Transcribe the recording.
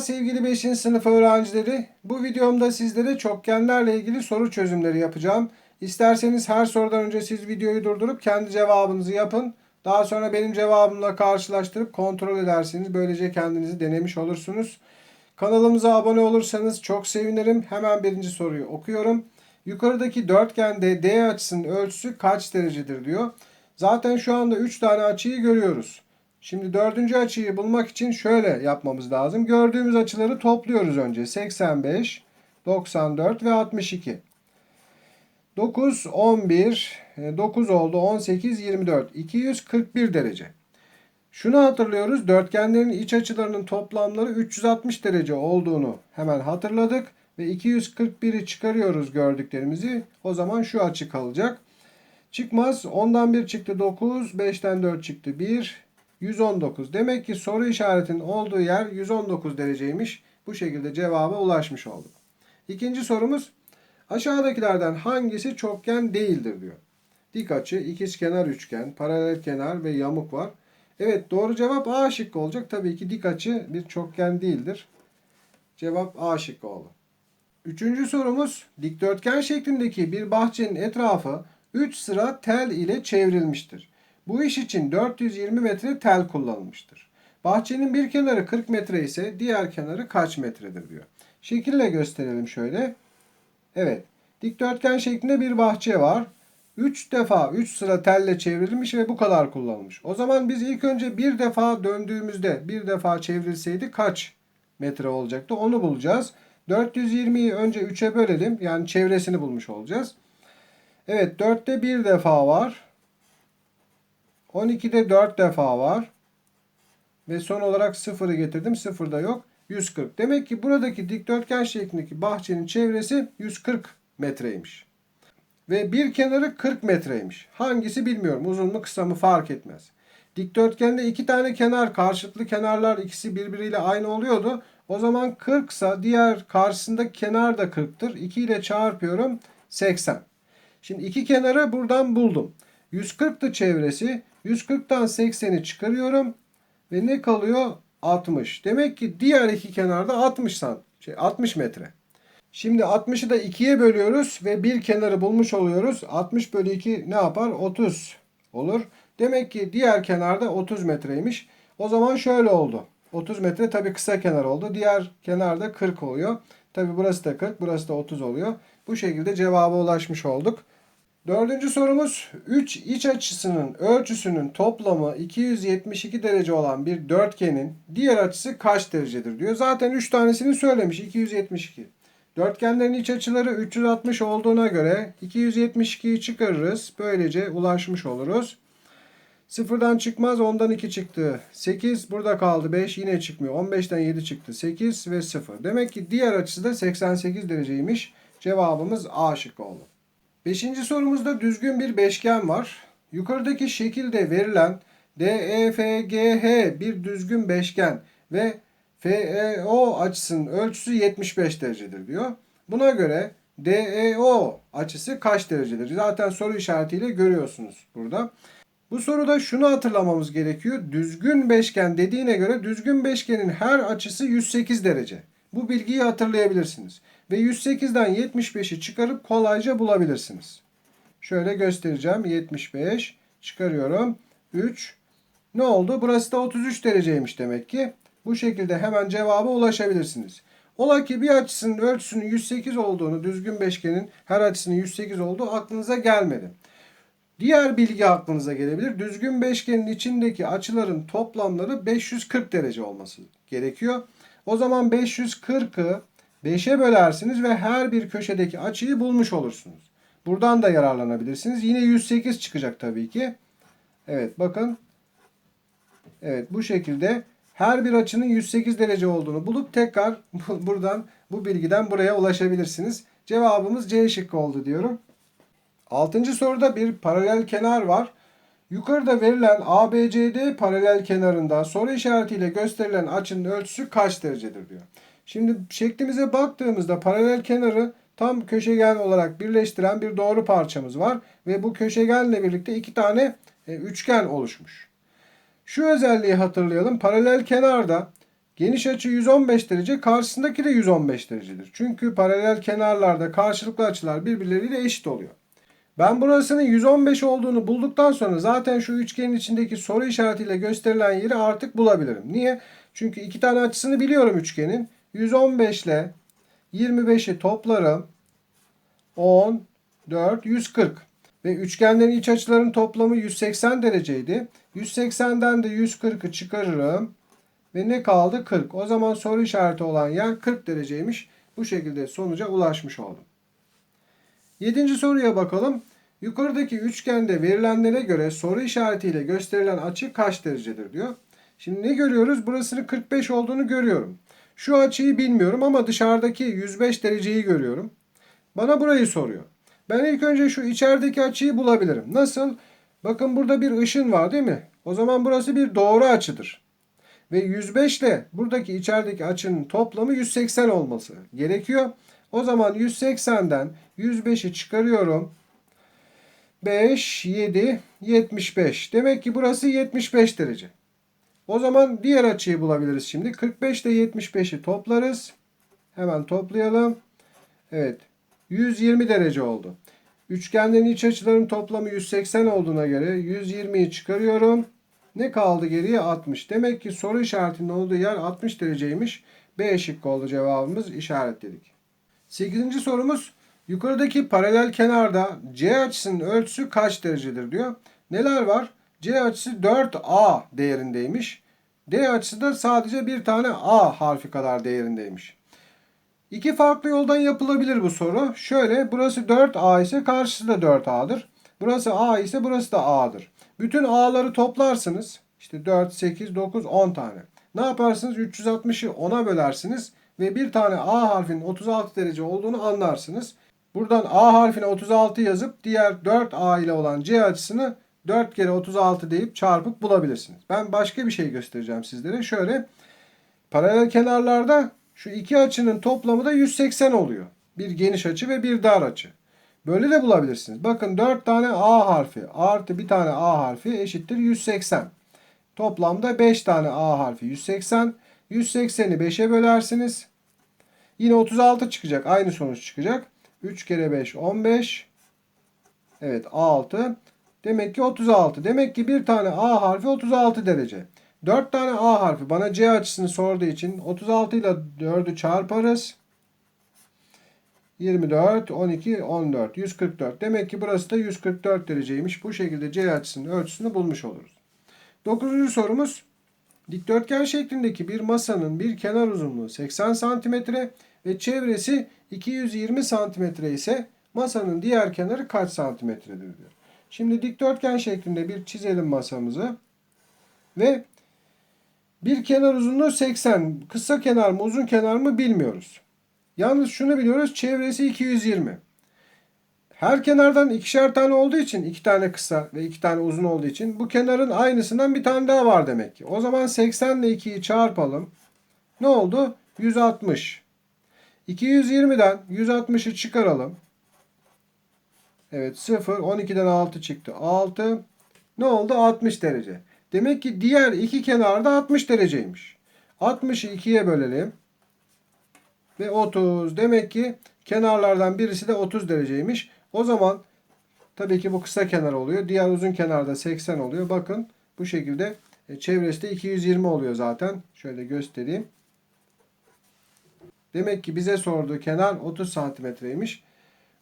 Sevgili 5. sınıf öğrencileri. Bu videomda sizlere çokgenlerle ilgili soru çözümleri yapacağım. İsterseniz her sorudan önce siz videoyu durdurup kendi cevabınızı yapın. Daha sonra benim cevabımla karşılaştırıp kontrol edersiniz. Böylece kendinizi denemiş olursunuz. Kanalımıza abone olursanız çok sevinirim. Hemen birinci soruyu okuyorum. Yukarıdaki dörtgende D açısının ölçüsü kaç derecedir diyor. Zaten şu anda 3 tane açıyı görüyoruz. Şimdi dördüncü açıyı bulmak için şöyle yapmamız lazım. Gördüğümüz açıları topluyoruz önce. 85, 94 ve 62. 9, 11, 9 oldu. 18, 24. 241 derece. Şunu hatırlıyoruz. Dörtgenlerin iç açılarının toplamları 360 derece olduğunu hemen hatırladık. Ve 241'i çıkarıyoruz gördüklerimizi. O zaman şu açı kalacak. Çıkmaz. 10'dan 1 çıktı 9. 5'ten 4 çıktı 1. 119. Demek ki soru işaretinin olduğu yer 119 dereceymiş. Bu şekilde cevaba ulaşmış olduk. İkinci sorumuz aşağıdakilerden hangisi çokgen değildir diyor. Dik açı, ikizkenar üçgen, paralel kenar ve yamuk var. Evet doğru cevap A şıkkı olacak. Tabii ki dik açı bir çokgen değildir. Cevap A şıkkı oldu. Üçüncü sorumuz dikdörtgen şeklindeki bir bahçenin etrafı 3 sıra tel ile çevrilmiştir. Bu iş için 420 metre tel kullanılmıştır. Bahçenin bir kenarı 40 metre ise diğer kenarı kaç metredir diyor. Şekille gösterelim şöyle. Evet. Dikdörtgen şeklinde bir bahçe var. 3 defa 3 sıra telle çevrilmiş ve bu kadar kullanılmış. O zaman biz ilk önce bir defa döndüğümüzde bir defa çevrilseydi kaç metre olacaktı onu bulacağız. 420'yi önce 3'e bölelim. Yani çevresini bulmuş olacağız. Evet 4'te bir defa var. 12'de 4 defa var. Ve son olarak 0'ı getirdim. 0'da yok. 140. Demek ki buradaki dikdörtgen şeklindeki bahçenin çevresi 140 metreymiş. Ve bir kenarı 40 metreymiş. Hangisi bilmiyorum. Uzun mu kısa mı fark etmez. Dikdörtgende iki tane kenar karşılıklı kenarlar ikisi birbiriyle aynı oluyordu. O zaman 40 ise diğer karşısındaki kenar da 40'tır. 2 ile çarpıyorum 80. Şimdi iki kenarı buradan buldum. 140'tı çevresi. 140'tan 80'i çıkarıyorum. Ve ne kalıyor? 60. Demek ki diğer iki kenarda 60 sant, şey 60 metre. Şimdi 60'ı da 2'ye bölüyoruz ve bir kenarı bulmuş oluyoruz. 60 bölü 2 ne yapar? 30 olur. Demek ki diğer kenarda 30 metreymiş. O zaman şöyle oldu. 30 metre tabii kısa kenar oldu. Diğer kenarda 40 oluyor. Tabii burası da 40, burası da 30 oluyor. Bu şekilde cevaba ulaşmış olduk. Dördüncü sorumuz 3 iç açısının ölçüsünün toplamı 272 derece olan bir dörtgenin diğer açısı kaç derecedir diyor. Zaten 3 tanesini söylemiş 272. Dörtgenlerin iç açıları 360 olduğuna göre 272'yi çıkarırız. Böylece ulaşmış oluruz. Sıfırdan çıkmaz 10'dan 2 çıktı. 8 burada kaldı 5 yine çıkmıyor. 15'ten 7 çıktı 8 ve 0. Demek ki diğer açısı da 88 dereceymiş. Cevabımız A şıkkı oldu. Beşinci sorumuzda düzgün bir beşgen var. Yukarıdaki şekilde verilen DEFGH bir düzgün beşgen ve FEO açısının ölçüsü 75 derecedir diyor. Buna göre DEO açısı kaç derecedir? Zaten soru işaretiyle görüyorsunuz burada. Bu soruda şunu hatırlamamız gerekiyor. Düzgün beşgen dediğine göre düzgün beşgenin her açısı 108 derece. Bu bilgiyi hatırlayabilirsiniz. Ve 108'den 75'i çıkarıp kolayca bulabilirsiniz. Şöyle göstereceğim. 75 çıkarıyorum. 3 ne oldu? Burası da 33 dereceymiş demek ki. Bu şekilde hemen cevaba ulaşabilirsiniz. Ola ki bir açısının ölçüsünün 108 olduğunu, düzgün beşgenin her açısının 108 olduğu aklınıza gelmedi. Diğer bilgi aklınıza gelebilir. Düzgün beşgenin içindeki açıların toplamları 540 derece olması gerekiyor. O zaman 540'ı 5'e bölersiniz ve her bir köşedeki açıyı bulmuş olursunuz. Buradan da yararlanabilirsiniz. Yine 108 çıkacak tabii ki. Evet bakın. Evet bu şekilde her bir açının 108 derece olduğunu bulup tekrar buradan bu bilgiden buraya ulaşabilirsiniz. Cevabımız C şıkkı oldu diyorum. Altıncı soruda bir paralel kenar var. Yukarıda verilen ABCD paralel kenarında soru işaretiyle gösterilen açının ölçüsü kaç derecedir diyor. Şimdi şeklimize baktığımızda paralel kenarı tam köşegen olarak birleştiren bir doğru parçamız var. Ve bu köşegenle birlikte iki tane e, üçgen oluşmuş. Şu özelliği hatırlayalım. Paralel kenarda Geniş açı 115 derece, karşısındaki de 115 derecedir. Çünkü paralel kenarlarda karşılıklı açılar birbirleriyle eşit oluyor. Ben burasının 115 olduğunu bulduktan sonra zaten şu üçgenin içindeki soru işaretiyle gösterilen yeri artık bulabilirim. Niye? Çünkü iki tane açısını biliyorum üçgenin. 115 ile 25'i toplarım. 10, 4, 140. Ve üçgenlerin iç açılarının toplamı 180 dereceydi. 180'den de 140'ı çıkarırım. Ve ne kaldı? 40. O zaman soru işareti olan yer 40 dereceymiş. Bu şekilde sonuca ulaşmış oldum. Yedinci soruya bakalım. Yukarıdaki üçgende verilenlere göre soru işaretiyle gösterilen açı kaç derecedir diyor. Şimdi ne görüyoruz? Burasının 45 olduğunu görüyorum. Şu açıyı bilmiyorum ama dışarıdaki 105 dereceyi görüyorum. Bana burayı soruyor. Ben ilk önce şu içerideki açıyı bulabilirim. Nasıl? Bakın burada bir ışın var değil mi? O zaman burası bir doğru açıdır. Ve 105 ile buradaki içerideki açının toplamı 180 olması gerekiyor. O zaman 180'den 105'i çıkarıyorum. 5, 7, 75. Demek ki burası 75 derece. O zaman diğer açıyı bulabiliriz şimdi. 45 ile 75'i toplarız. Hemen toplayalım. Evet. 120 derece oldu. Üçgenlerin iç açılarının toplamı 180 olduğuna göre 120'yi çıkarıyorum. Ne kaldı geriye? 60. Demek ki soru işaretinin olduğu yer 60 dereceymiş. B şıkkı oldu cevabımız işaretledik. 8. sorumuz yukarıdaki paralel kenarda C açısının ölçüsü kaç derecedir diyor. Neler var? C açısı 4A değerindeymiş. D açısı da sadece bir tane A harfi kadar değerindeymiş. İki farklı yoldan yapılabilir bu soru. Şöyle burası 4A ise karşısı da 4A'dır. Burası A ise burası da A'dır. Bütün A'ları toplarsınız. İşte 4, 8, 9, 10 tane. Ne yaparsınız? 360'ı 10'a bölersiniz ve bir tane A harfinin 36 derece olduğunu anlarsınız. Buradan A harfine 36 yazıp diğer 4A ile olan C açısını 4 kere 36 deyip çarpıp bulabilirsiniz. Ben başka bir şey göstereceğim sizlere. Şöyle paralel kenarlarda şu iki açının toplamı da 180 oluyor. Bir geniş açı ve bir dar açı. Böyle de bulabilirsiniz. Bakın 4 tane A harfi artı bir tane A harfi eşittir 180. Toplamda 5 tane A harfi 180. 180'i 5'e bölersiniz. Yine 36 çıkacak. Aynı sonuç çıkacak. 3 kere 5 15. Evet 6. Demek ki 36. Demek ki bir tane A harfi 36 derece. 4 tane A harfi bana C açısını sorduğu için 36 ile 4'ü çarparız. 24, 12, 14, 144. Demek ki burası da 144 dereceymiş. Bu şekilde C açısının ölçüsünü bulmuş oluruz. Dokuzuncu sorumuz. Dikdörtgen şeklindeki bir masanın bir kenar uzunluğu 80 cm ve çevresi 220 cm ise masanın diğer kenarı kaç santimetredir diyor. Şimdi dikdörtgen şeklinde bir çizelim masamızı. Ve bir kenar uzunluğu 80. Kısa kenar mı uzun kenar mı bilmiyoruz. Yalnız şunu biliyoruz. Çevresi 220. Her kenardan ikişer tane olduğu için iki tane kısa ve iki tane uzun olduğu için bu kenarın aynısından bir tane daha var demek ki. O zaman 80 ile 2'yi çarpalım. Ne oldu? 160. 220'den 160'ı çıkaralım. Evet 0. 12'den 6 çıktı. 6. Ne oldu? 60 derece. Demek ki diğer iki kenarda 60 dereceymiş. 60'ı 2'ye bölelim. Ve 30. Demek ki kenarlardan birisi de 30 dereceymiş. O zaman tabii ki bu kısa kenar oluyor. Diğer uzun kenarda 80 oluyor. Bakın bu şekilde e, çevresi de 220 oluyor zaten. Şöyle göstereyim. Demek ki bize sorduğu kenar 30 santimetreymiş.